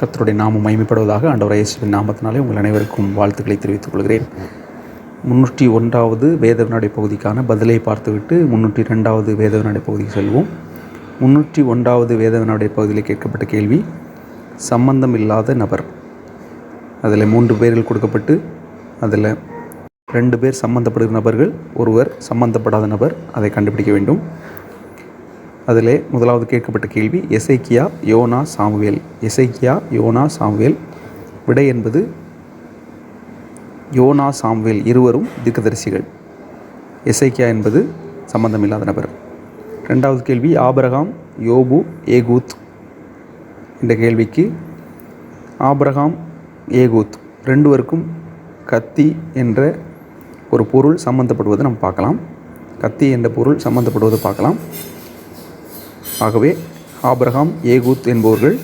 கத்தருடைய நாமம் மயமைப்படுவதாக ஆண்டவர் இயேசுவின் நாமத்தினாலே உங்கள் அனைவருக்கும் வாழ்த்துக்களை தெரிவித்துக் கொள்கிறேன். முன்னூற்றி ஒன்றாவது வேதவினாடை பகுதிக்கான பதிலை பார்த்துவிட்டு முன்னூற்றி ரெண்டாவது வேதவினாடை பகுதிக்கு செல்வோம். முன்னூற்றி ஒன்றாவது வேதவினாடை பகுதியில் கேட்கப்பட்ட கேள்வி சம்பந்தம் இல்லாத நபர். அதில் மூன்று பேர்கள் கொடுக்கப்பட்டு அதில் ரெண்டு பேர் சம்பந்தப்படுகிற நபர்கள் ஒருவர் சம்பந்தப்படாத நபர் அதை கண்டுபிடிக்க வேண்டும். அதிலே முதலாவது கேட்கப்பட்ட கேள்வி எசைக்கியா யோனா சாமுவேல். எசைக்கியா YONO Samuel. விடை என்பது யோனா சாமுவேல் இருவரும் தீர்க்கதரிசிகள். எசைக்கியா என்பது சம்பந்தமில்லாத நபர். ரெண்டாவது கேள்வி ஆபரகாம் யோபு ஏகூத் என்ற கேள்விக்கு ஆபரகாம் ஏகூத் ரெண்டுவருக்கும் கத்தி என்ற ஒரு பொருள் சம்பந்தப்படுவதை நம்ம பார்க்கலாம். கத்தி என்ற பொருள் சம்பந்தப்படுவதை பார்க்கலாம். ஆகவே ஆப்ரஹாம் ஏகூத் என்பவர்கள்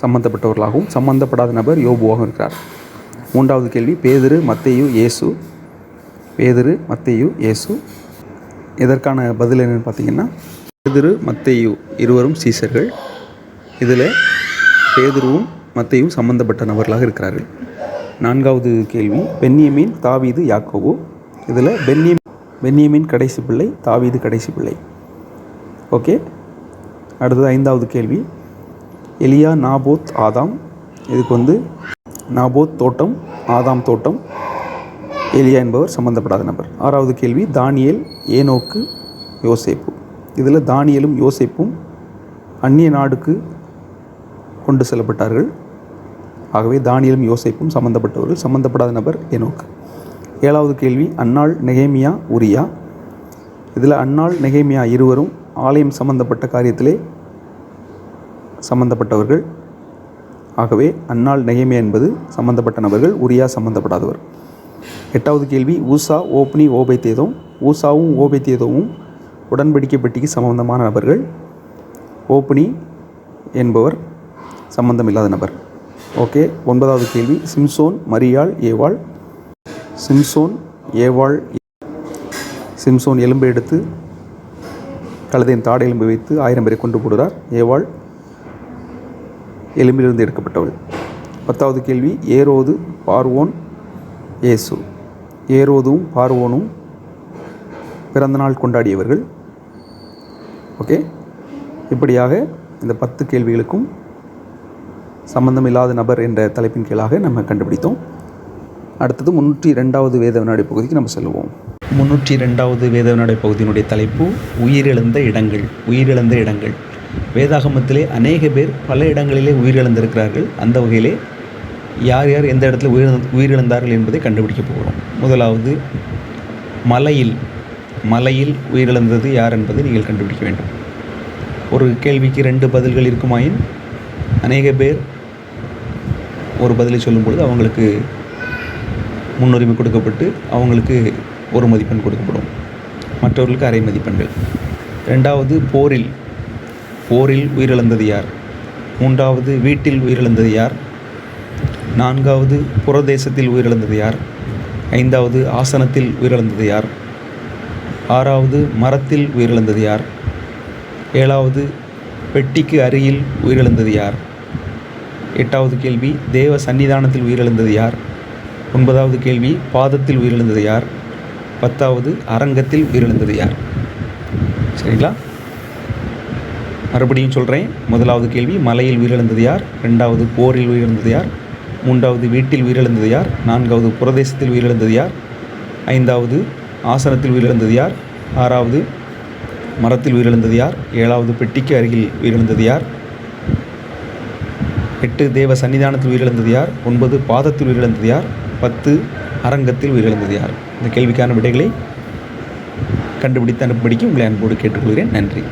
சம்பந்தப்பட்டவர்களாகவும் சம்பந்தப்படாத நபர் யோபுவாகவும் இருக்கிறார். மூன்றாவது கேள்வி பேதுரு மத்தையு இயேசு பேதுரு மத்தையு இயேசு இதற்கான பதில் என்னென்னு பார்த்தீங்கன்னா பேதிரு மத்தையு இருவரும் சீசர்கள். இதில் பேதுருவும் மத்தையும் சம்பந்தப்பட்ட நபர்களாக இருக்கிறார்கள். நான்காவது கேள்வி பென்யமீன் தாவீது யாக்கோவு இதில் பென்னியம் பென்யமீன் கடைசி பிள்ளை தாவீது கடைசி பிள்ளை. ஓகே? அடுத்தது ஐந்தாவது கேள்வி. எலியா நாபோத் ஆதாம். இதுக்கு வந்து நாபோத் தோட்டம் ஆதாம் தோட்டம் எலியா என்பவர் சம்பந்தப்படாத நபர். ஆறாவது கேள்வி தானியல் ஏனோக்கு யோசேப்பு. இதில் தானியலும் யோசேப்பும் அந்நிய நாடுக்கு கொண்டு செல்லப்பட்டார்கள். ஆகவே தானியலும் யோசேப்பும் சம்பந்தப்பட்டவர்கள் சம்பந்தப்படாத நபர் ஏனோக்கு. ஏழாவது கேள்வி அன்னாள் நெகேமியா உரியா. இதில் அன்னாள் நெகேமியா இருவரும் ஆலயம் சம்பந்தப்பட்ட காரியத்திலே சம்பந்தப்பட்டவர்கள். ஆகவே அன்னாள் நெகேமியா என்பது சம்பந்தப்பட்ட நபர்கள் உரியா சம்பந்தப்படாதவர். எட்டாவது கேள்வி ஊசா ஓப்னி ஓபைத்தேதோம். ஊசாவும் ஓபைத்தேதோவும் உடன்படிக்கை பெட்டிக்கு சம்பந்தமான நபர்கள். ஓப்னி என்பவர் சம்பந்தமில்லாத நபர். ஓகே ஒன்பதாவது கேள்வி சிம்சோன் மரியாள் ஏவாள். சிம்சோன் ஏவாள் சிம்சோன் எலும்பை எடுத்து கழுதையின் தாடை எலும்பு வைத்து ஆயிரம் பேரை கொண்டு போடுகிறார். ஏவாள் எலும்பிலிருந்து எடுக்கப்பட்டவள். பத்தாவது கேள்வி ஏரோது பார்வோன் இயேசு. ஏரோதும் பார்வோனும் பிறந்தநாள் கொண்டாடியவர்கள். ஓகே. இப்படியாக இந்த பத்து கேள்விகளுக்கும் சம்பந்தமில்லாத நபர் என்ற தலைப்பின் கீழாக நம்ம கண்டுபிடித்தோம். அடுத்தது முன்னூற்றி ரெண்டாவது வேத வினாடி பகுதிக்கு நம்ம செல்வோம் முன்னூற்றி ரெண்டாவது வேதவினாடை பகுதியினுடைய தலைப்பு உயிரிழந்த இடங்கள் உயிரிழந்த இடங்கள். வேதாகமத்திலே அநேக பேர் பல இடங்களிலே உயிரிழந்திருக்கிறார்கள். அந்த வகையிலே யார் யார் எந்த இடத்துல உயிர் உயிரிழந்தார்கள் என்பதை கண்டுபிடிக்க போகிறோம். முதலாவது மலையில் மலையில் உயிரிழந்தது யார் என்பதை நீங்கள் கண்டுபிடிக்க வேண்டும். ஒரு கேள்விக்கு ரெண்டு பதில்கள் இருக்குமாயின் அநேக பேர் ஒரு பதிலை சொல்லும் பொழுது அவங்களுக்கு முன்னுரிமை கொடுக்கப்பட்டு அவங்களுக்கு ஒரு மதிப்பெண் கொடுக்கப்படும். மற்றவர்களுக்கு அரை மதிப்பெண்கள். ரெண்டாவது போரில். போரில் உயிரிழந்தது யார்? மூன்றாவது வீட்டில் உயிரிழந்தது யார்? நான்காவது புறதேசத்தில் உயிரிழந்தது யார்? ஐந்தாவது ஆசனத்தில் உயிரிழந்தது யார்? ஆறாவது மரத்தில் உயிரிழந்தது யார்? ஏழாவது பெட்டிக்கு அருகில் உயிரிழந்தது யார்? எட்டாவது கேள்வி தேவ சன்னிதானத்தில் உயிரிழந்தது யார்? ஒன்பதாவது கேள்வி பாதத்தில் உயிரிழந்தது யார்? பத்தாவது அரங்கத்தில் உயிரிழந்தது யார் சரிங்களா மறுபடியும் சொல்கிறேன் முதலாவது கேள்வி மலையில் உயிரிழந்தது யார் ரெண்டாவது போரில் உயிரிழந்தது யார் மூன்றாவது வீட்டில் உயிரிழந்தது யார் நான்காவது புரதேசத்தில் உயிரிழந்தது யார் ஐந்தாவது ஆசனத்தில் உயிரிழந்தது யார் ஆறாவது மரத்தில் உயிரிழந்தது யார் ஏழாவது பெட்டிக்கு அருகில் உயிரிழந்தது யார் எட்டு தேவ சன்னிதானத்தில் உயிரிழந்தது யார் ஒன்பது பாதத்தில் உயிரிழந்தது யார் பத்து அரங்கத்தில் உயிரிழந்தது யார்? இந்த கேள்விக்கான விடைகளை கண்டுபிடித்து அனுப்பும்படிக்கு உங்களை அன்போடு கேட்டுக்கொள்கிறேன். நன்றி.